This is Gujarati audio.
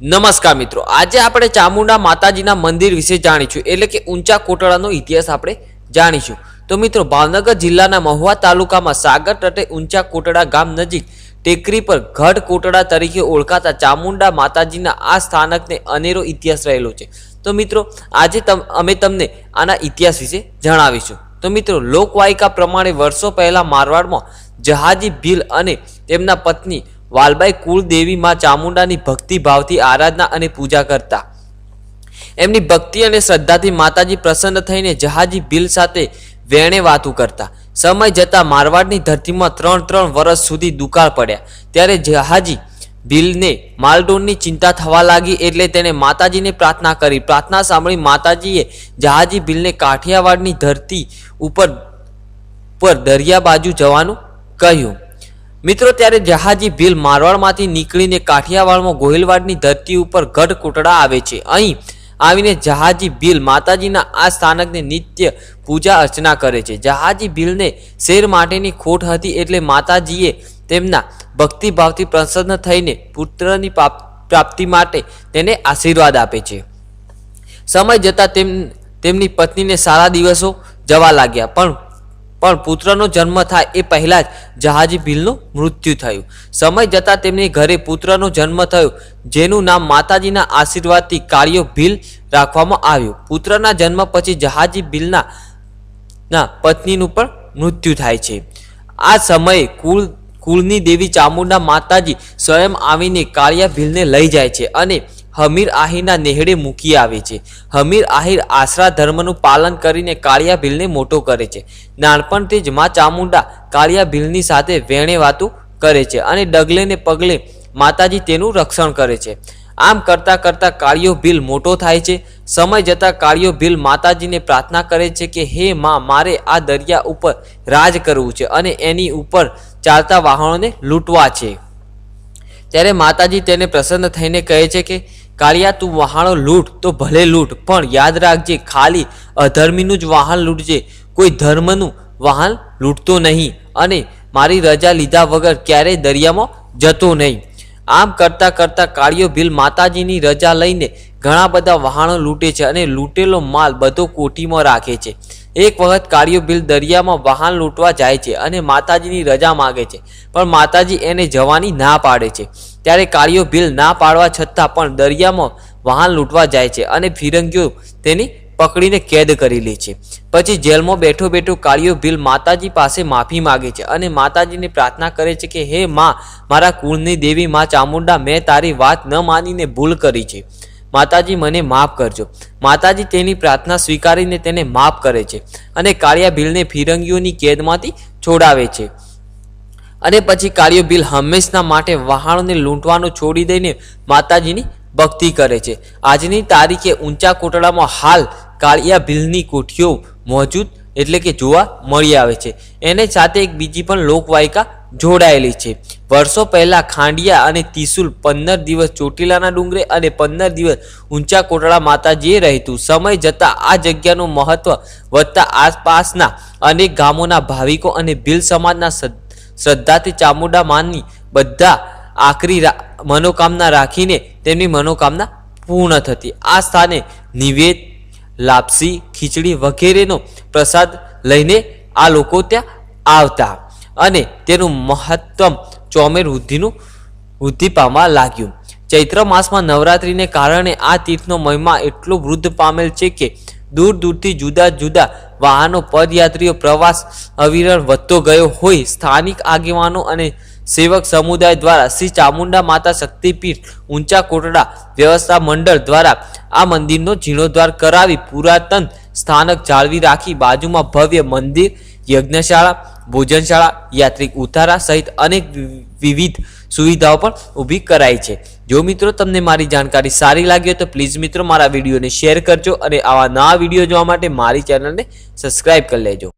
નમસ્કાર મિત્રો, આજે આપણે ચામુંડા માતાજીના મંદિર વિશે જાણીશું, એટલે કે ઊંચા કોટડાનો ઇતિહાસ આપણે જાણીશું. તો મિત્રો, ભાવનગર જિલ્લાના મહુવા તાલુકામાં સાગર તટે ઊંચા કોટડા ગામ નજીક ટેકરી પર ગઢ કોટડા તરીકે ઓળખાતા ચામુંડા માતાજીના આ સ્થાનકને અનેરો ઇતિહાસ રહેલો છે. તો મિત્રો, આજે અમે તમને આના ઇતિહાસ વિશે જણાવીશું. તો મિત્રો, લોકવાયકા પ્રમાણે વર્ષો પહેલા મારવાડમાં જહાજી ભીલ અને તેમના પત્ની વાલબાઈ કુળદેવી માં ચામુંડાની ભક્તિભાવથી આરાધના અને પૂજા કરતા. એમની ભક્તિ અને શ્રદ્ધાથી માતાજી પ્રસન્ન થઈને જહાજી ભીલ સાથે વેણે વાતું કરતા. સમય જતાં મારવાડની ધરતીમાં ત્રણ ત્રણ વર્ષ સુધી દુકાળ પડ્યા. ત્યારે જહાજી ભીલને માલડોનની ચિંતા થવા લાગી એટલે તેણે માતાજીને પ્રાર્થના કરી. પ્રાર્થના સાંભળી માતાજીએ જહાજી ભીલને કાઠિયાવાડની ધરતી ઉપર પર દરિયા બાજુ જવાનું કહ્યું. મિત્રો, ત્યારે જહાજી ભીલ મારવાડમાંથી નીકળીને કાઠિયાવાડમાં ગોહિલવાડની ધરતી ઉપર ગઢ કોટડા આવે છે. અહીં આવીને જહાજી ભીલ માતાજીના આ સ્થાનકને નિત્ય પૂજા અર્ચના કરે છે. જહાજી ભીલને શેર માટેની ખોટ હતી એટલે માતાજીએ તેમના ભક્તિભાવથી પ્રસન્ન થઈને પુત્રની પ્રાપ્તિ માટે તેને આશીર્વાદ આપે છે. સમય જતાં તેમ, તેમની પત્નીને સારા દિવસો જવા લાગ્યા, પણ પણ પુત્રનો જન્મ થાય એ પહેલાં જ જહાજી ભીલનું મૃત્યુ થયું. સમય જતાં તેમની ઘરે પુત્રનો જન્મ થયો, જેનું નામ માતાજીના આશીર્વાદથી કાળિયો ભીલ રાખવામાં આવ્યું. પુત્રના જન્મ પછી જહાજી ભીલના ના પત્નીનું પણ મૃત્યુ થાય છે. આ સમયે કુળ કુળની દેવી ચામુંડા માતાજી સ્વયં આવીને કાળિયા ભીલને લઈ જાય છે અને હમીર આહીરના નેહડે મૂકી આવે છે. હમીર આહીર આશરા ધર્મનું પાલન કરીને કાળિયા ભીલને મોટો કરે છે. નાનપણથી જ મા ચામુંડા કાળિયા ભીલની સાથે વેણે વાતું કરે છે અને ડગલે ને પગલે માતાજી તેનું રક્ષણ કરે છે. આમ કરતાં કરતાં કાળિયો ભીલ મોટો થાય છે. સમય જતાં કાળિયો ભીલ માતાજીને પ્રાર્થના કરે છે કે, હે માં, મારે આ દરિયા ઉપર રાજ કરવું છે અને એની ઉપર ચાલતા વાહનોને લૂંટવા છે. ત્યારે માતાજી તેને પ્રસન્ન થઈને કહે છે કે, કાળિયા, તું વહાણો લૂંટ, તો ભલે લૂંટ, પણ યાદ રાખજે, ખાલી અધર્મીનું જ વાહન લૂંટજે. કોઈ ધર્મનું વાહન લૂંટતો નહીં અને મારી રજા લીધા વગર ક્યારેય દરિયામાં જતો નહીં. આમ કરતાં કરતાં કાળિયો ભીલ માતાજીની રજા લઈને ઘણા બધા વહાણો લૂંટે છે અને લૂંટેલો માલ બધો કોટીમાં રાખે છે. એક વખત કાળિયો ભીલ દરિયામાં વાહન લૂંટવા જાય છે અને માતાજીની રજા માગે છે, પણ માતાજી એને જવાની ના પાડે છે. ત્યારે કાળિયો ભીલ ના પાડવા છતાં પણ દરિયામાં વાહન લૂંટવા જાય છે અને ફિરંગીઓ તેની પકડીને કેદ કરી લે છે. પછી જેલમાં બેઠો બેઠો કાળિયો ભીલ માતાજી પાસે માફી માગે છે અને માતાજીને પ્રાર્થના કરે છે કે, હે માં, મારા કુળની દેવી માં ચામુંડા, મેં તારી વાત ન માનીને ભૂલ કરી છે. માતાજી મને માફ કરજો. માતાજી તેની પ્રાર્થના સ્વીકારીને તેને માફ કરે છે અને કાળિયા ભીલને ફિરંગીઓની કેદમાંથી છોડાવે છે. અને પછી કાળિયો ભીલ હંમેશના માટે વહાણોને લૂંટવાનું છોડી દઈને માતાજીની ભક્તિ કરે છે. આજની તારીખે ઊંચા કોટડામાં હાલ કાળિયા ભીલની કોઠીઓ મોજૂદ એટલે કે જોવા મળી આવે છે. એને સાથે એક બીજી પણ લોકવાયકા જોડાયેલી છે. વર્ષો પહેલાં ખાંડિયા અને ત્રિશુલ પંદર દિવસ ચોટીલાના ડુંગરે અને પંદર દિવસ ઊંચા કોટડા માતાજીએ રહેતું. સમય જતાં આ જગ્યાનું મહત્વ વધતા આસપાસના અનેક ગામોના ભાવિકો અને ભીલ સમાજના શ્રદ્ધ- શ્રદ્ધાથી ચામુંડા માની બધા આખરી મનોકામના રાખીને તેમની મનોકામના પૂર્ણ થતી. આ સ્થાને નિવેદ, લાપસી, ખીચડી વગેરેનો પ્રસાદ લઈને આ લોકો ત્યાં આવતા. અને તેનું મહત્તમ ચોમેર વૃદ્ધિનું વૃદ્ધિ પામવા લાગ્યું. ચૈત્ર માસમાં નવરાત્રિને કારણે આ તીર્થનો મહિમા એટલો વૃદ્ધ પામેલ છે કે દૂર દૂરથી જુદા જુદા વાહનો, પદયાત્રીઓ, પ્રવાસ અવિરળ વધતો ગયો હોય. સ્થાનિક આગેવાનો અને સેવક સમુદાય દ્વારા શ્રી ચામુંડા માતા શક્તિપીઠ, ઊંચા કોટડા વ્યવસ્થા મંડળ દ્વારા આ મંદિરનો જીર્ણોદ્ધાર કરાવી પુરાતન સ્થાનક જાળવી રાખી બાજુમાં ભવ્ય મંદિર, યજ્ઞશાળા, ભોજનશાળા, યાત્રિક ઉતારા સહિત અનેક વિવિધ સુવિધાઓ પણ ઊભી કરાઈ છે. જો મિત્રો તમને મારી જાણકારી સારી લાગી હોય તો પ્લીઝ મિત્રો મારા વિડીયોને શેર કરજો અને આવા નવા વીડિયો જોવા માટે મારી ચેનલને સબસ્ક્રાઈબ કરી લેજો.